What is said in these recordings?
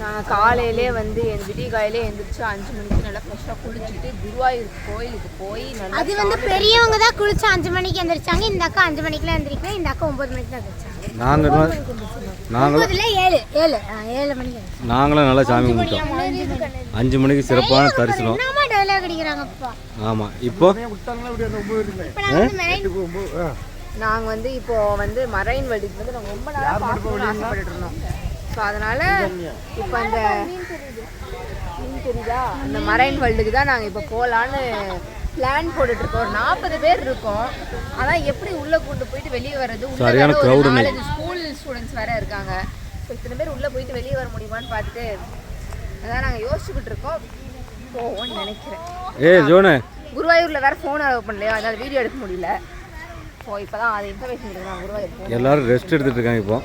நாங்கள் காலையிலே வந்து என் விடிய காலையிலே எழுந்திரிச்சு அஞ்சு மணிக்கு நல்லா ஃப்ரெஷ்ஷாக குளிச்சுட்டு குருவாயூர் கோயிலுக்கு போய் நல்லா அது வந்து பெரியவங்க தான் குளிச்சு அஞ்சு மணிக்கு எந்திரிச்சாங்க. இந்த அக்கா அஞ்சு மணிக்கெல்லாம் எந்திரிக்கல. இந்த அக்கா ஒன்பது மணிக்கு தான் எந்திரிச்சாங்க. நாங்கள் நாங்களும் ஏழு ஏழு ஆ, ஏழு மணிக்கு எந்திரிச்சாங்க. நாங்களும் நல்லா சாமி கும்பிட்டோம். அஞ்சு மணிக்கு சிறப்பான தரிசனம். என்னம்மா டைலாக் அடிக்கிறாங்கப்பா ஆமாம் இப்போ? ஒம்பது நான் வந்து ஒம்பது நாங்கள் வந்து இப்போ வந்து மரைன் வேர்ல்டுக்கு வந்து நாங்கள் ரொம்ப நாளாக பார்க்கணும்னு ஆசைப்பட்டுட்டு இருந்தோம் ஸோ அதனால இப்போ அந்த மீன் தெரியுதா. அந்த மரைன் வேர்ல்டுக்கு தான் நாங்கள் இப்போ போகலான்னு பிளான் போட்டுட்டு இருக்கோம் ஒரு நாற்பது பேர் இருக்கோம். ஆனால் எப்படி உள்ளே கொண்டு போயிட்டு வெளியே வர்றது? உள்ள ஒரு. நாலஞ்சு ஸ்கூல் ஸ்டூடெண்ட்ஸ் வேற இருக்காங்க. ஸோ இத்தனை பேர் உள்ளே போயிட்டு வெளியே வர முடியுமான்னு பார்த்துட்டு அதான் நாங்கள் யோசிச்சுக்கிட்டு இருக்கோம் போவோம்னு நினைக்கிறேன். ஏய் ஜோனு. குருவாயூரில் வேற ஃபோன் அலோவ் பண்ணலையா? அதனால வீடியோ எடுக்க முடியல. ஸோ இப்போ தான் அது இன்ஃபர்மேஷன் போகணும் எல்லாரும் ரெஸ்ட் எடுத்துட்டு இருக்காங்க இப்போ.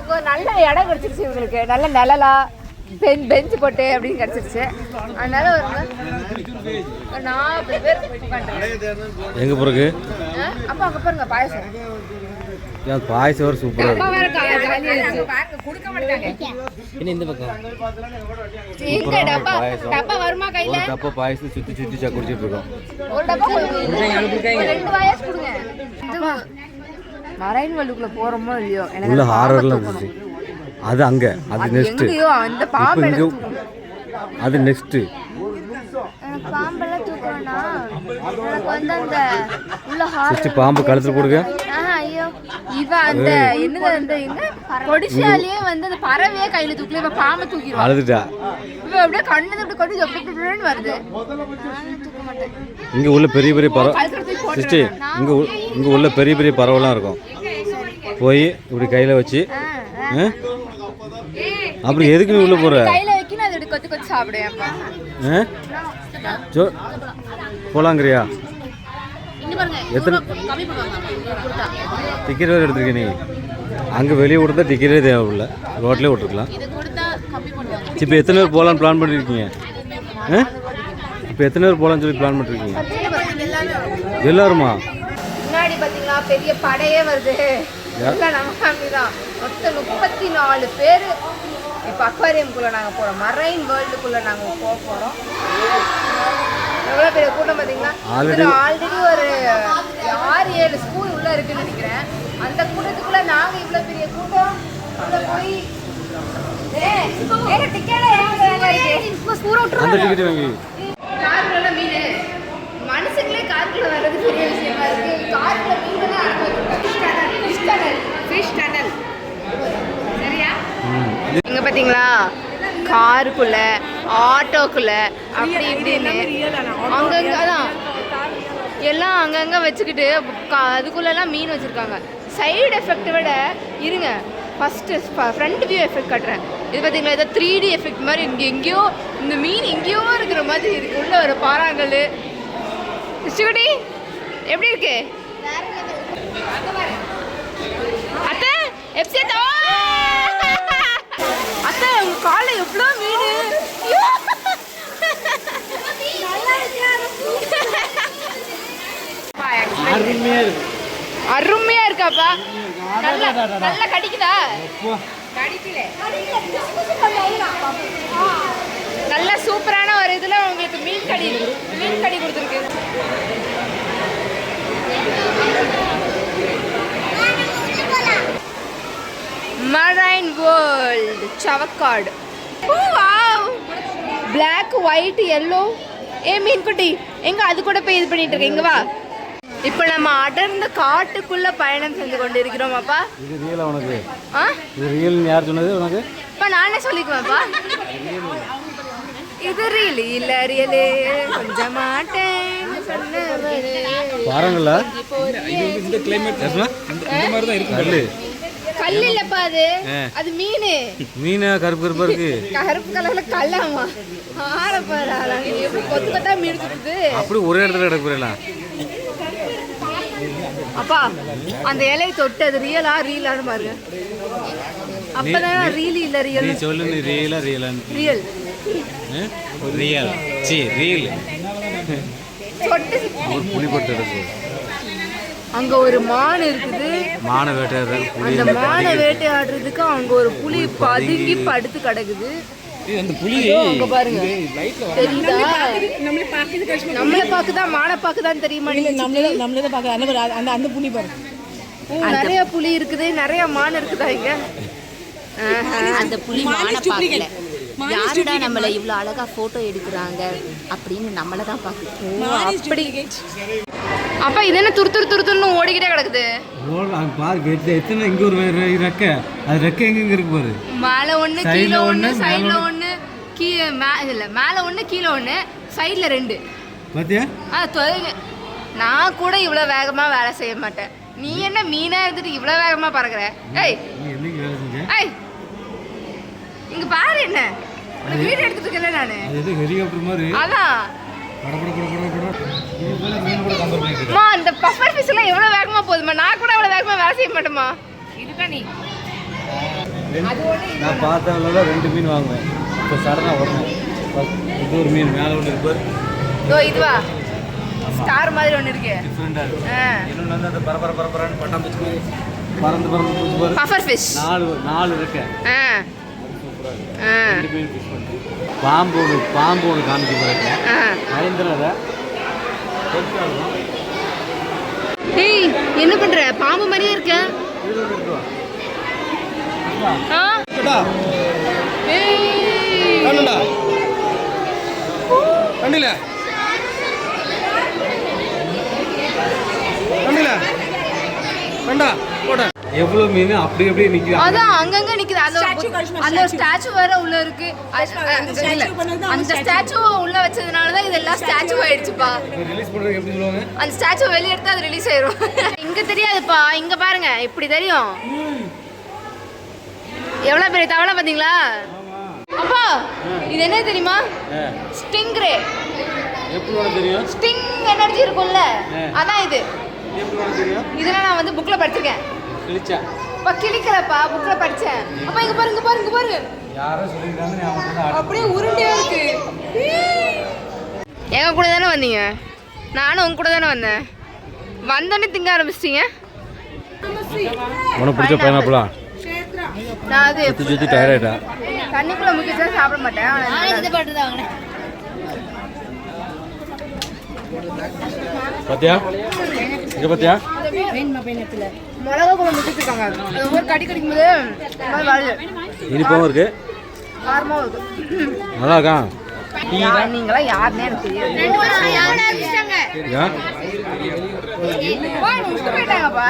இப்போ நல்ல இடம் கிடச்சிருச்சு இவங்களுக்கு. நல்ல நிழலா பென் பெஞ்ச் போட்டு அப்படின்னு கிடச்சிருச்சு. அதனால ஒரு நாற்பது பேர் உட்காந்துருக்காங்க எங்கே பிறகு அப்பா அங்கே பாருங்க பாயசம். ஏன் பாயசம் சூப்பராக வேற கா- காலியா இருக்கு. பாருங்க, கொடுக்க மாட்டாங்க. இந்த பக்கம்? டப்பா வருமா கையில? ஒரு டப்பா பாயசம் சுற்றி சுற்றி சா குடிச்சிட்டு இருக்கோம். ஒரு டப்பா கொடுங்க. ஒரு ரெண்டு பாயாசம் கொடுங்க. மரைன் வேர்ல்டுக்குள்ள போறோமோ இல்லையோ? எனக்கு ஹாரர்லாம். இருந்துச்சு அது அங்கே அது நெக்ஸ்ட்டு இப்போ பாம்பை இங்கே. அது நெக்ஸ்ட்டு பாம்பெல்லாம் தூக்கணும்னா எனக்கு வந்து அந்த உள்ள சிஸ்டி பாம்பு கழுத்தில் போடுங்க. ஐயோ. இவ அந்த என்னது அந்த என்ன? கொடிசாலியே வந்து அந்த பறவையே கையில தூக்கல. இவ பாம்பை தூக்கிடுவா. அழுதுட்டா. இவ அப்படியே கண்ணு அப்படி கொடி அப்படி இப்படின்னு வருது. இங்கே உள்ள பெரிய பெரிய பறவை சிஸ்டி இங்கே இங்கே உள்ள பெரிய பெரிய பறவைலாம் இருக்கும். போய் இப்படி கையில் வச்சு? அப்புறம் எதுக்கு நீ உள்ளே போகிற கையில வைக்கணும் அது இப்படி கொத்தி கொத்தி சாப்பிடுவேன்ப்பா ஆ? ஜோ போலாங்கிறியா? எத்தனை டிக்கெட் வேறு எடுத்துருக்க நீ? அங்கே வெளியே கொடுத்தா டிக்கெட்டே தேவையில்ல. ரோட்லேயே விட்டுருக்கலாம் இப்போ எத்தனை பேர் போகலான்னு பிளான் பண்ணியிருக்கீங்க இப்போ எத்தனை பேர் போகலான்னு சொல்லி பிளான் பண்ணிருக்கீங்க? எல்லாருமா? முன்னாடி பாத்தீங்களா பெரிய படையே வருது. முப்பத்தி நாலு பேர். இப்போ அக்வாரியம்குள்ள நாங்க போறோம் மரைன் வேர்ல்டுக்குள்ள நாங்க போக போறோம் எவ்வளோ பெரிய கூட்டம் பார்த்தீங்களா? Already- ஆல்ரெடி ஒரு ஆறு ஏழு ஸ்கூல் உள்ள இருக்குன்னு நினைக்கிறேன். அந்த கூட்டத்துக்குள்ள நாங்க இவ்வளவு பெரிய கூட்டம்? உள்ள போய் மனுஷங்களே காருக்குள்ள வர்றது பெரிய விஷயமா இருக்கு. காருக்குள்ள மீன் எல்லாம் ஃபிஷ் டனல் ஃபிஷ் டனல் சரியா இங்க பாத்தீங்களா? காருக்குள்ள ஆட்டோக்குள்ள அப்படி இப்படின்னு. அங்கங்க அதான். எல்லாம் அங்கங்க வச்சுக்கிட்டு அதுக்குள்ளெல்லாம் மீன் வச்சிருக்காங்க. சைடு எஃபெக்ட் விட இருங்க. ஃபஸ்ட்டு ஃப்ரண்ட் வியூ எஃபெக்ட் காட்டுறேன். இது பார்த்தீங்களா ஏதோ த்ரீ டி எஃபெக்ட் மாதிரி இங்கே எங்கேயோ இந்த மீன் எங்கேயோ இருக்கிற மாதிரி இருக்கு. உள்ள ஒரு பாறாங்கல் சிவடி எப்படி இருக்கு? அத்தை எப்சி அத்தை உங்க காலில் எவ்வளோ மீன். அருமையா இருக்காப்பா. நல்லா நல்லா கடிக்குதா? கடிக்கல. நல்ல சூப்பரான ஒரு இதுல உங்களுக்கு மீன் கடி மீன் கடி கொடுத்துருக்கு. மரைன் வேர்ல்ட் சவக்காடு பிளாக் ஒயிட் எல்லோ ஏ மீன் குட்டி எங்க அது கூட போய் இது பண்ணிட்டு இருக்கு? இங்க வா. இப்போ நம்ம அடர்ந்த காட்டுக்குள்ள பயணம் செஞ்சு கொண்டு இருக்கிறோம் அப்பா. இது ரியலா உனக்கு? ஆ? இது ரியல் யார் சொன்னது உனக்கு? அப்பா நானே சொல்லிக்குவேன்ப்பா இது ரீல் இல்ல ரியலு கொஞ்சம் மாட்டேன் பாருங்களா. இந்த கிளைமேட் இந்த மாதிரி தான் இருக்கு. கல் இல்லப்பா அது. அது மீன். மீனா கருப்பு கருப்பா இருக்கு. கருப்பு கலர்ல கல்லாமா. ஆற பாரு ஆளாங்க. எப்படி கொத்து கொத்தா மீன் அப்படி ஒரே இடத்துல கிடக்குறேலாம் அப்பா அந்த இலையை தொட்டு அது ரியலா ரீலான்னு பாருங்க. அப்பதான் ரீல் இல்ல ரியல் நீ சொல்லு ரியலா ரியல் ரியல் சி ரியல் தொட்டு ஒரு புளி போட்டு எடுக்கு அங்க ஒரு மான் இருக்குது. மான வேட்டையாடுறது அந்த மானை வேட்டையாடுறதுக்கு அங்க ஒரு புலி பதுங்கி படுத்து கிடக்குது. அந்த புலி அங்க பாருங்க. லைட்ல தெரியுதா? நம்மள பாக்குதா மானை பாக்குதான்னு தெரியுமா நம்மளே நம்மளே தான் பார்க்க அந்த அந்த அந்த புலி பாரு. நிறைய புலி இருக்குது. நிறைய மான் இருக்குதா இங்க? அந்த புலி மான பார்க்கல. யாருடா நம்மள இவ்வளவு அழகா போட்டோ எடுக்கிறாங்க அப்படின்னு நம்மள தான் பாக்குது அப்படி. அப்ப இது என்ன துரு துரு துரு துருன்னு ஓடிக்கிட்டே கிடக்குது. பாரு கெட்டு எத்தனை இங்கே ஒரு ரெக்கை? அது ரெக்கை எங்கெங்க இருக்கு பாரு. மேல ஒண்ணு கீழே ஒண்ணு, சைடுல ஒண்ணு. கீழே மே- இல்ல மேல ஒண்ணு கீழே ஒண்ணு சைடுல ரெண்டு. பாத்தியா? ஆ தொலைங்க. நான் கூட இவ்வளவு வேகமா வேலை செய்ய மாட்டேன். நீ என்ன மீனா இருந்துட்டு இவ்வளவு வேகமா பறக்குற? ஏய். ஏய். இங்க பாரு என்ன. வீடு எடுத்துட்டு இருக்கல நானு. அது ஹெலிகாப்டர் மாதிரி. அதான் பட பட பட பட பட இது போல மீன் கூட கம்பேர் பண்ணிட்டு அம்மா அந்த பஃபர் ஃபிஷ் எல்லாம் எவ்வளவு வேகமா போகுதுமா? நான் கூட அவ்வளவு வேகமா வேலை செய்ய மாட்டேமா இதுதான் நீ. நான் பார்த்தவங்களோட ரெண்டு மீன் வாங்குவேன். இப்போ சடனாக உடனே இது ஒரு மீன் மேலே ஒன்று இருப்பார் இதோ இதுவா ஸ்டார் மாதிரி ஒண்ணு இருக்கு. டிஃப்ரெண்டாக இருக்கும் ஆ. இன்னொன்று வந்து அந்த பரபர பரபரன்னு பட்டாம்பூச்சி மாதிரி பறந்து பறந்து பூச்சி பாரு. பஃபர் ஃபிஷ் நாலு நாலு இருக்கேன் ஆ. ஆ. ரெண்டு மீன் ஃபிஷ் பண்ணி. பாம்பு ஒன்று பாம்பு ஒன்று காமிக்க போகிறேன் ஆ. ஏய் என்ன பண்ற? பாம்பு மாதிரியே இருக்க. கண்டில கண்டில கண்டா போட. எவ்வளோ மீன் அப்படி அப்படியே நிற்கிது அதான் அங்கங்க நிக்குது. அந்த ஒரு- அந்த ஸ்டாச்சு வேற உள்ள இருக்கு. அந்த ஸ்டாச்சு உள்ள வச்சதுனால தான் இதெல்லாம் ஸ்டாச்சு ஆயிடுச்சுப்பா. ரிலீஸ் பண்ணுறதுக்கு எப்படி சொல்லுவாங்க? அந்த ஸ்டாச்சு வெளிய எடுத்தா அது ரிலீஸ் ஆயிரும். இங்க தெரியாதுப்பா. இங்க பாருங்க. இப்படி தெரியும்? எவ்வளவு பெரிய தவளை பாத்தீங்களா அப்பா இது என்ன தெரியுமா? ஸ்டிங்ரே எப்படி தெரியும்? ஸ்டிங் எனர்ஜி இருக்கும்ல. அதான் இது. இதெல்லாம் நான் வந்து புக்ல படிச்சிருக்கேன். கிழிச்சா அப்பா கிளிக்கலப்பா புக்ல படிச்சேன். அப்பா இங்க பாருங்க இங்க பாருங்க இங்க பாருங்க யாரோ சொல்லியிருக்காங்க நான் அவன் அப்படியே உருண்டையா இருக்கு. எங்க கூட தானே வந்தீங்க? நானும் உங்க கூட தானே வந்தேன். வந்தோடனே திங்க ஆரம்பிச்சிட்டீங்க? உனக்கு பிடிச்ச பைனாப்பிளா நான் அது சுற்றி சுற்றி டயர்டாயிட்டா தண்ணிக்குள்ள முக்கிச்சா சாப்பிட மாட்டேன். ஆனா இந்த பாட்டு பாத்தியா? இங்கே பாத்தியா? மிளகா குழம்பு முக்கிச்சிருக்காங்க அது ஒவ்வொரு கடி கடிக்கும் போது ஒரு இனிப்பாகவும் இருக்கு. காரமாவும் இருக்கு. நல்லா இருக்கா? யா- நீங்களாம் யாருன்னே எனக்கு தெரியாது. ஏன் ஓ, முடிச்சுட்டு போயிட்டாங்கப்பா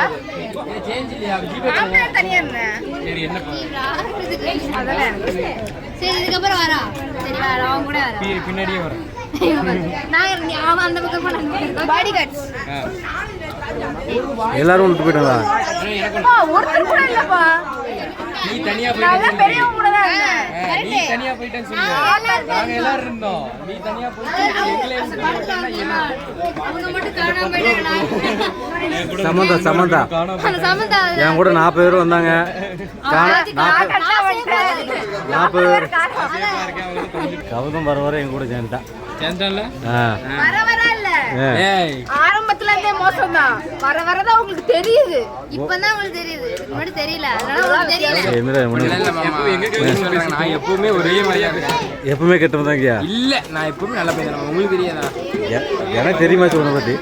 நான் தான் தனியா இருந்தேன். அதெல்லாம் எனக்கு தெரியாது. சரி இதுக்கப்புறம் வரா. சரி வரா அவன் கூட வரா. பின்னாடியே வரும் நான் நீ- அவன் அந்த பக்கம் போனாங்க பாடி கார்ட்ஸ் எல்லாரும் விட்டு போயிட்டாங்களா ஒருத்தர் கூட இல்லப்பா. நீ தனியா நான் போயிட்டு பெரியவங்க கூட தான் நீ தனியா போயிட்டேன்னு சொல்லு நாங்க எல்லாரும் இருந்தோம். நீ தனியா போயிட்டு சமந்தா சமந்தா. என் கூட நாற்பது பேர் வந்தாங்க. நாற்பது பேர். கௌதம் வர வர என் கூட சேர்ந்துட்டான். சேர்ந்தான்ல ஆரம்பத்துல இருந்தே மோசம் தான் வர வரதான் உங்களுக்கு தெரியுது. இப்பதான் உங்களுக்கு முன்னாடி தெரியல. அதனால தெரியல. நான் எப்பவுமே ஒரே மாதிரியா எப்பவுமே கெட்டவன் தாங்கயா இல்ல நான் எப்பவுமே நல்ல பையன். உங்களுக்கு தெரியாதா? எனக்கு தெரியுமா உன்னை பத்தி?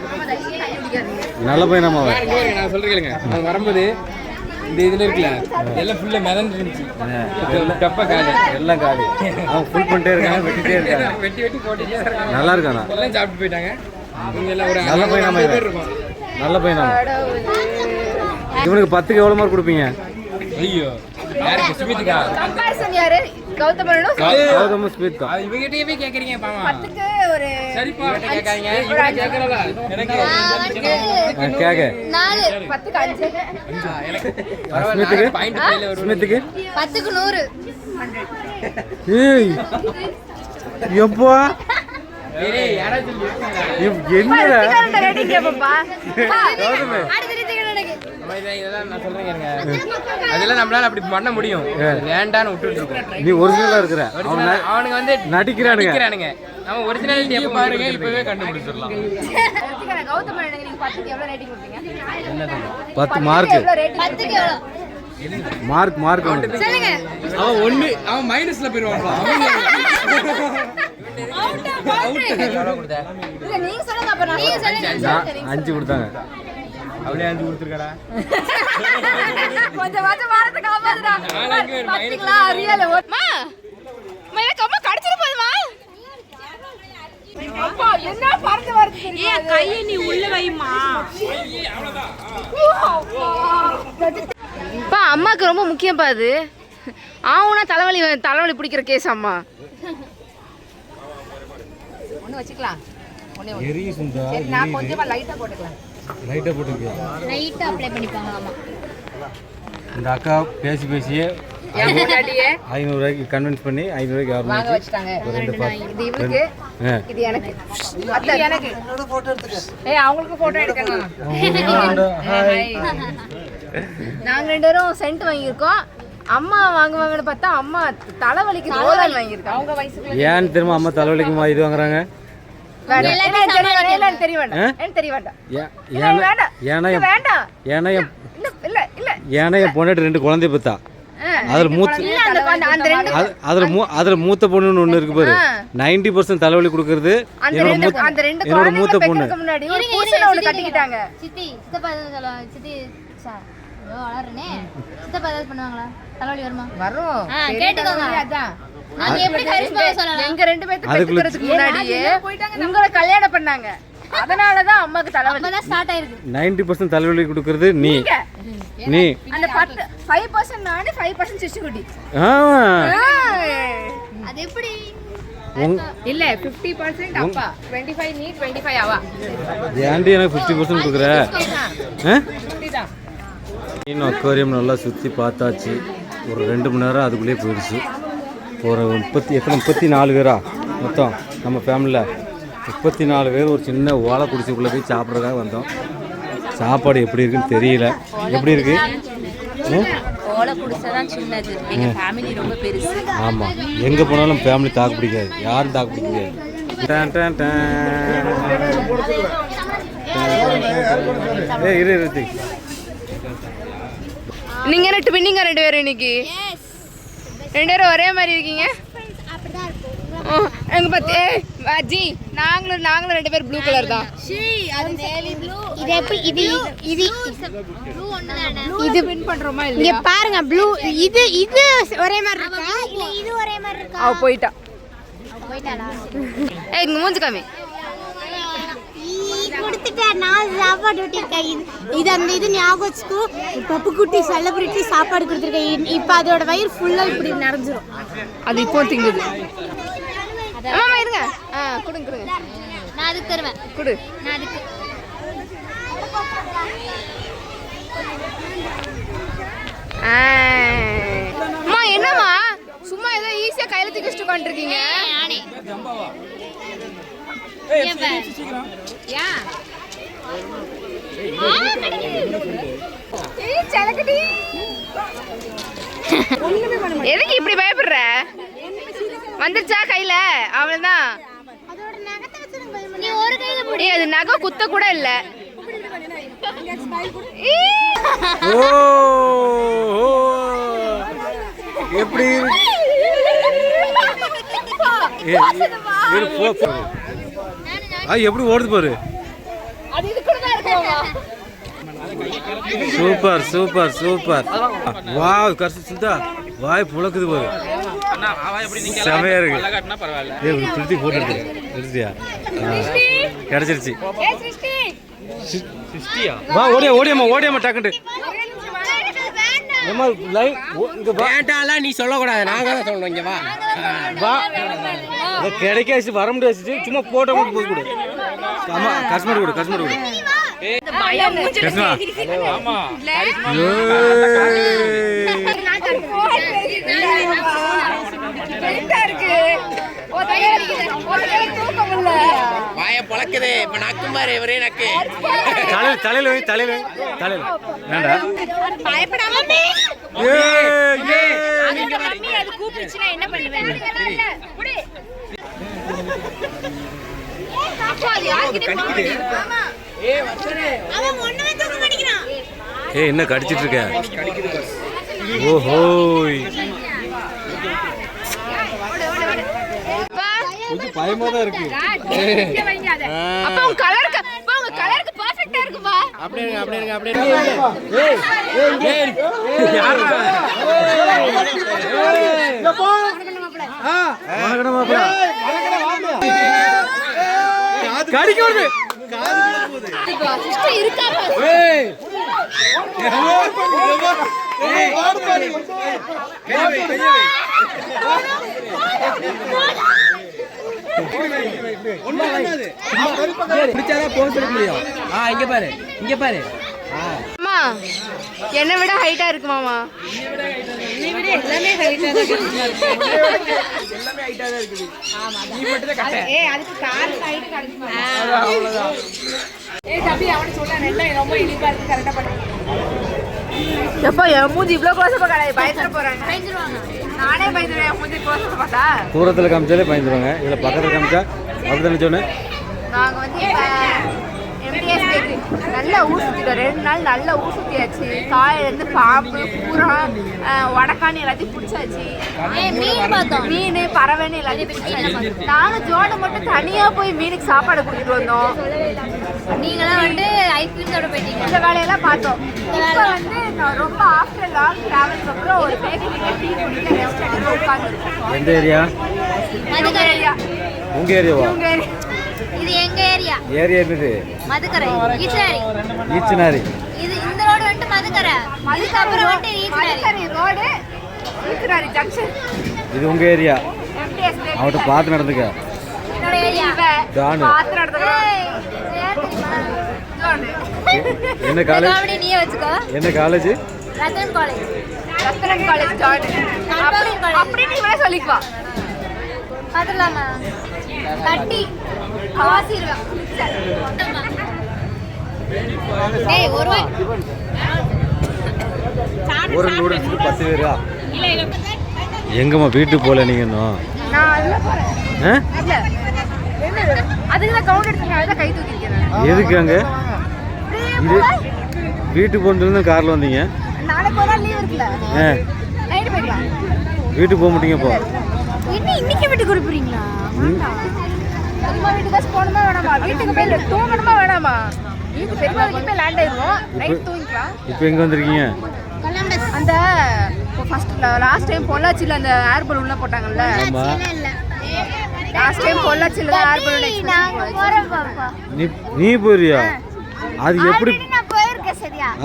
நல்ல பையனாமா நான் நான் வரும்போது இந்த இதுல இருக்குல்ல எல்லாம் ஃபுல்லா மிதந்து இருந்துச்சு. டப்பா காலி. எல்லாம் காலி. அவன் ஃபுல் பண்ணிட்டே இருக்காங்க வெட்டிட்டே இருக்காங்க வெட்டி வெட்டி போட்டுட்டே தான் இருக்காங்க நல்லா இருக்கானா? எல்லாம் சாப்பிட்டு போயிட்டாங்க. நல்ல பையனாமா நல்ல பையனாமா? இவனுக்கு பத்துக்கு எவ்வளோ மார்க் கொடுப்பீங்க? ஐயோ கம்பாரிசன் யாரு? கௌதமனும் கௌதம் ஸ்மித் இவங்கிட்டயே போய் கேக்குறீங்க பாமா பத்துக்கு ஒரு சரிப்பா இவன்கிட்ட கேட்காதீங்க. இவங்க கேட்கறல எனக்கு ஆ, கேக்க. நாலு. பத்துக்கு அஞ்சு. ஸ்மித்துக்கு? பாயிண்ட் கையில வரும் ஸ்மித்துக்கு? பத்துக்கு நூறு. ஏய். எப்பா? அதெல்லாம் நம்மளால அப்படி பண்ண முடியும். வேண்டான்னு விட்டுட்டு இருக்கோம். நீ ஒரிஜினலா இருக்கிற. அவன் ந- அவனுங்க வந்து நடிக்கிறானுங்க. நம்ம ஒரிஜினாலிட்டி எப்போ பாருங்க இப்பவே கண்டுபிடிச்சிடலாம். ரித்திகா, கௌதம் மேனனுக்கு நீங்க பத்துக்கு எவ்வளவு ரேட்டிங் கொடுப்பீங்க? பத்து மார்க் மார்க் மார்க் அவனுக்கு சொல்லுங்க. அவன் ஒண்ணு அவன் மைனஸ்ல போயிருவான் அஞ்சு கொடுத்தாங்க அவளே அஞ்சு கொடுத்துருக்கடா கொஞ்சம் கொஞ்சம் வாரத்தை காப்பாத்துடா நாளைக்கு அறியல அம்மா எனக்கு அம்மா கடிச்சிட்டு போதுமா அப்பா என்ன பறந்து வருது ஏன் கையை நீ உள்ள வைமா அப்பா அம்மாக்கு ரொம்ப முக்கியம் பாது ஆவுனா தலைவலி தலைவலி பிடிக்கிற கேஸ் அம்மா. ஒன்று வச்சுக்கலாம். சரி நான் கொஞ்சமா லைட்டா போட்டுக்கலாம். லைட்டாக போட்டுருக்கியா? லைட்டாக அப்ளை பண்ணிப்பாங்க ஆமாம் இந்த அக்கா பேசி பேசியே ஐநூறுரூவாய்க்கு கன்வின்ஸ் பண்ணி ஐநூறுரூவாய்க்கு வாங்க ஆரம்பிச்சு வச்சுட்டாங்க. ஒரு ரெண்டு பார்த்து இது இவளுக்கு ஆ. இது எனக்கு. அது எனக்கு. ஏய் அவங்களுக்கு போட்டோ எடுக்கணும். ஹாய். நாங்க ரெண்டு பேரும் சென்ட் வாங்கியிருக்கோம். அம்மா வாங்குவாங்கன்னு பார்த்தா அம்மா தலைவலிக்கு வாங்கியிருக்கோம் அவங்க வயசுக்கு ஏன்னு திரும்ப அம்மா தலைவலிக்குமா இது வாங்குறாங்க? ரெண்டு குழந்தை பெத்தா. அதில் மூத்த இல்ல அந்த அந்த- அந்த ரெண்டு அது அதில் மூத்த பொண்ணுன்னு ஒன்று இருக்கு பாரு. நைன்டி பர்சன்ட் தலைவலி கொடுக்கறது அந்த என்னோட மூத்த பொண்ணு. சித்தப்பா பண்ணுவாங்களா? தலைவலி வருமா? வரும். கேட்டுக்கோங்க. அதான். எங்க ரெண்டு பேத்துக்கு பெத்துக்கிறதுக்கு முன்னாடியே உங்களை கல்யாணம் பண்ணாங்க. அதனாலதான் அம்மாக்கு தலைவலி. ஸ்டார்ட் ஆயிருக்கு. நைன்டி பர்சன்ட் தலைவலி கொடுக்கறது நீ. நீ. அந்த பத்து ஃபைவ் பர்சன்ட் நானு ஃபைவ் பர்சன்ட் சிச்சுக்குட்டி ஆ. அது எப்படி? இல்ல ஃபிஃப்டி பர்சன்ட் அப்பா. டுவெண்ட்டி ஃபைவ் நீ டுவெண்ட்டி ஃபைவ் அவா. ஏன்டி எனக்கு ஃபிஃப்டி பர்சன்ட் கொடுக்குற? மீன் அக்வாரியம் நல்லா சுற்றி பார்த்தாச்சு. ஒரு ரெண்டு மணி நேரம் அதுக்குள்ளேயே போயிடுச்சு. ஒரு முப்பத்தி எத்தனை? முப்பத்தி நாலு பேரா? மொத்தம் நம்ம ஃபேமிலியில் முப்பத்தி நாலு பேர் ஒரு சின்ன ஓலை குடிசைக்குள்ளே போய் சாப்பிட்றதுக்காக வந்தோம். சாப்பாடு எப்படி இருக்குன்னு தெரியல. எப்படி இருக்கு? ஆமாம் எங்கே போனாலும் ஃபேமிலி தாக்கு பிடிக்காது. யாரும் தாக்கு பிடிக்க முடியாது டன், டன், டன். ஏய் இரு இரு. நீங்க ரெண்டு பேரும் இன்னைக்கு? ரெண்டு பேரும் ஒரே மாதிரி இருக்கீங்க? எங்க பத்தி? அஜி நாங்களும் நாங்களும் ரெண்டு பேரும் ப்ளூ கலர் தான். இது எப்படி இது இது ப்ளூ ஒன்று தானே இது வின் பண்றோமா இங்க இல்லையா? பாருங்க ப்ளூ இது இது ஒரே மாதிரி இருக்கா? இல்ல இது ஒரே மாதிரி இருக்கா? அவ போயிட்டா. போயிட்டாளா? ஏய் இங்க மூஞ்சி காமி. கொடுத்துட்டேன் நான் சாப்பாடு விட்டுருக்கேன் இது அந்த இது ஞாபகம் வச்சுக்கோ. பப்பு குட்டி செலிபிரிட்டி சாப்பாடு கொடுத்துருக்கேன். இப்போ அதோட வயிறு ஃபுல்லாக இப்படி நிறைஞ்சிரும். அது இப்போ திங்குது. ஆமா இருங்க. ஆ கொடுங்க கொடுங்க. நான் அதுக்கு தருவேன். கொடு. நான் அதுக்கு. ஆ. அம்மா என்னம்மா? சும்மா ஏதோ ஈஸியா கையில தூக்கி வச்சுட்டு உட்காந்துருக்கீங்க நானே ஏன் ஏய், செலக்குட்டி. எதுக்கு இப்படி பயப்படுற? வந்துருச்சா கையில? அவ்வளவுதான். அதோட நகத்தை வச்சு நீ ஒரு கையில போடு ஏய், அது நகை குத்த கூட இல்ல. எப்படி இருக்கு? ஏ, இரு, போ, போ. ஆ எப்படி ஓடுது பாரு. அது இது கூட தான் இருக்குமா சூப்பர் சூப்பர் சூப்பர். வாவ் கர்சு சுத்தா. வாய் புழக்குது பாரு. செமையா இருக்கு. ஏ ஒரு திருத்தி போட்டு எடுத்து எடுத்துட்டியா கிடைச்சிருச்சு. வா ஓடியா ஓடியாமா ஓடியாமா டக்குண்டு ஏமா லைவ் இங்க வா. வேண்டாம்லாம் நீ சொல்லக்கூடாது. நாங்க தான் சொல்லணும் இங்க வா. வா. கிடைக்காச்சு வர முடியாது சும்மா போட்டோ மட்டும் போய் கொடு. ஆமா கஸ்டமர் கொடு கஸ்டமர் கொடு. வாய பொழக்குது இப்ப நக்கும் பாரு ஒரே நக்கு தலையில் தலையில் வை தலையில் தலையில். வேண்டா பயப்படாம அது என்ன பண்ணுவேன்? ஏய் என்ன கடிச்சிட்டு இருக்க? ஓஹோய் கொஞ்சம் பயமா தான் இருக்கு. அப்ப உங்க கலருக்கு அப்ப உங்க கலருக்கு பெர்ஃபெக்ட்டா இருக்குப்பா அப்படியே இருங்க அப்படியே அப்படியே கடிக்க வருது பிடிச்சாதான் போக சொல்ல முடியும். ஆ இங்க பாரு இங்க பாரு. என்னை விட ஹைட்டா இருக்கு மாமா. ஏய் அதுக்கு கால் ஹைட் கிடைக்குமா ஏய் தம்பி அவனை சொல்ல நெல்ல ரொம்ப இனிப்பா இருக்கு கரெக்டா பண்ணு எப்பா என் மூஞ்சி இவ்வளோ க்ளோஸ் கிடையாது பயந்துட போறாங்க. நானே பயந்துருவேன் என் மூஞ்சி க்ளோஸ் பார்த்தா. தூரத்தில் காமிச்சாலே பயந்துருவாங்க. இதில் பக்கத்தில் காமிச்சா தானே சொன்னேன். வந்து நல்லா ஊர் சுத்திட்டோம் ரெண்டு நாள் நல்லா ஊர் சுத்தியாச்சு. காயிலேருந்து பாம்பு பூரா அஹ், வடக்காணி எல்லாத்தையும் பிடிச்சாச்சு. மீன் பார்த்தோம். மீன் பறவைன்னு எல்லாத்தையும் பிடிச்சாச்சு. நாங்க ஜோட மட்டும் தனியா போய் மீனுக்கு சாப்பாடு கொடுத்துட்டு வந்தோம். நீங்களாம் வந்து ஐஸ்கிரீம் சாப்பிட போயிட்டீங்க. இந்த வேலையெல்லாம் பார்த்தோம். இப்போ வந்து நான் ரொம்ப ஆஃப்டர் லாங் டிராவல்க்கு அப்புறம் ஒரு பேக்கரியில் டீ குடிக்க ரெஸ்ட் எடுத்து உட்காந்துருக்கோம். எந்த ஏரியா உங்கள் ஏரியாவா இது எங்க ஏரியா? ஏரியா என்னது? மதுக்கரை. ஈச்சனாரி. ஈச்சனாரி. இது இந்த ரோடு வந்துட்டு மதுக்கரை. அதுக்கப்புறம் வந்துட்டு ஈச்சனாரி. மதுக்கரை ரோடு ஈக்குனாரி ஜங்ஷன் இது உங்கள் ஏரியா? அவன்கிட்ட பார்த்து நடந்துக்க. என்னோட ஏரியா. டானு. பாத்திரம் எடுத்துக்கிறோம் என்ன காலேஜ் நீயே வச்சுக்கோ. என்ன காலேஜ் ரத்தன் காலேஜ். அப்படின்னு இவளே சொல்லிக்குவா. பார்த்துடலாமா? கட்டி. ஒரு நூடுல்ஸ்க்கு பத்து பேரா? எங்கம்மா வீட்டுக்கு போகல நீங்கள் இன்னும்? எதுக்கு அங்கே? இது வீட்டுக்கு போகிறது காரில் வந்தீங்க? வீட்டுக்கு போக மாட்டீங்க இப்போ? இன்னைக்கு விட்டு கொடுப்பீங்களா பெரியம்மா வீட்டுக்கு தான் போகணுமா வேணாமா? வீட்டுக்கு போய் தூங்கணுமா வேணாமா? வீட்டு பெரியம்மா வீட்டுக்கு போய் லேண்ட் ஆயிடுவோம். நைட் தூங்கிக்கலாம். இப்போ எங்கே வந்திருக்கீங்க? அந்த ஃபர்ஸ்ட் லாஸ்ட் டைம் பொள்ளாச்சியில் அந்த ஏர் பலூன்லாம் போட்டாங்கல்ல? லாஸ்ட் டைம் பொள்ளாச்சியில் தான் ஏர் பலூன் நாங்க போறோம் பாப்பா. நீ நீ போறியா? அது எப்படி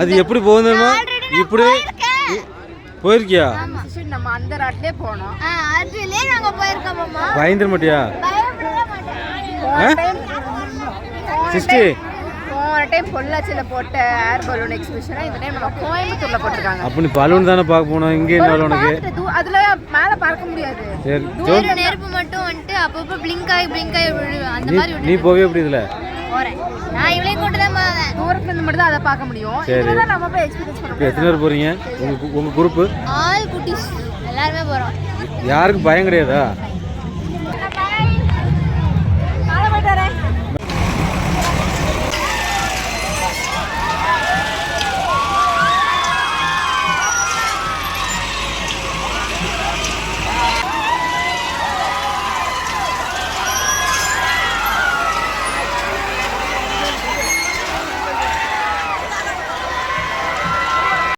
அது எப்படி போகுதுமா இப்படி. போயிருக்கியா? நம்ம அந்த ராட்லயே போனோம். ஆ அதுலயே நாங்க போயிருக்கோம் மாமா. பயந்துட மாட்டியா? பயப்பட மாட்டேன். ஆ? சிஸ்டி போன டைம் பொள்ளாச்சியில் போட்ட ஏர் பலூன் எக்ஸிபிஷனை இந்த டைம் நம்ம கோயம்புத்தூர்ல போட்டிருக்காங்க. அப்போ நீ பலூன் தானே பார்க்க போனோம். இங்கே என்ன உனக்கு? அதுல மேல பறக்க முடியாது. சரி நெருப்பு மட்டும் வந்துட்டு அப்பப்போ பிளிங்க் ஆகி பிளிங்க் ஆகி அந்த நீ மாதிரி நீ போவே எப்படி இதில் போறேன். நான் இவளையும் கூட்டு தான் போவேன். தூரத்துல இருந்து மட்டும் தான் அதை பார்க்க முடியும். சரி. நம்ம போய் எக்ஸ்பீரியன்ஸ் பண்ண இப்போ எத்தனை பேர் போகிறீங்க உங்கள் உங்கள் குரூப்பு ஆல் குட்டீஸ். எல்லாருமே போறோம். யாருக்கும் பயம் கிடையாதா?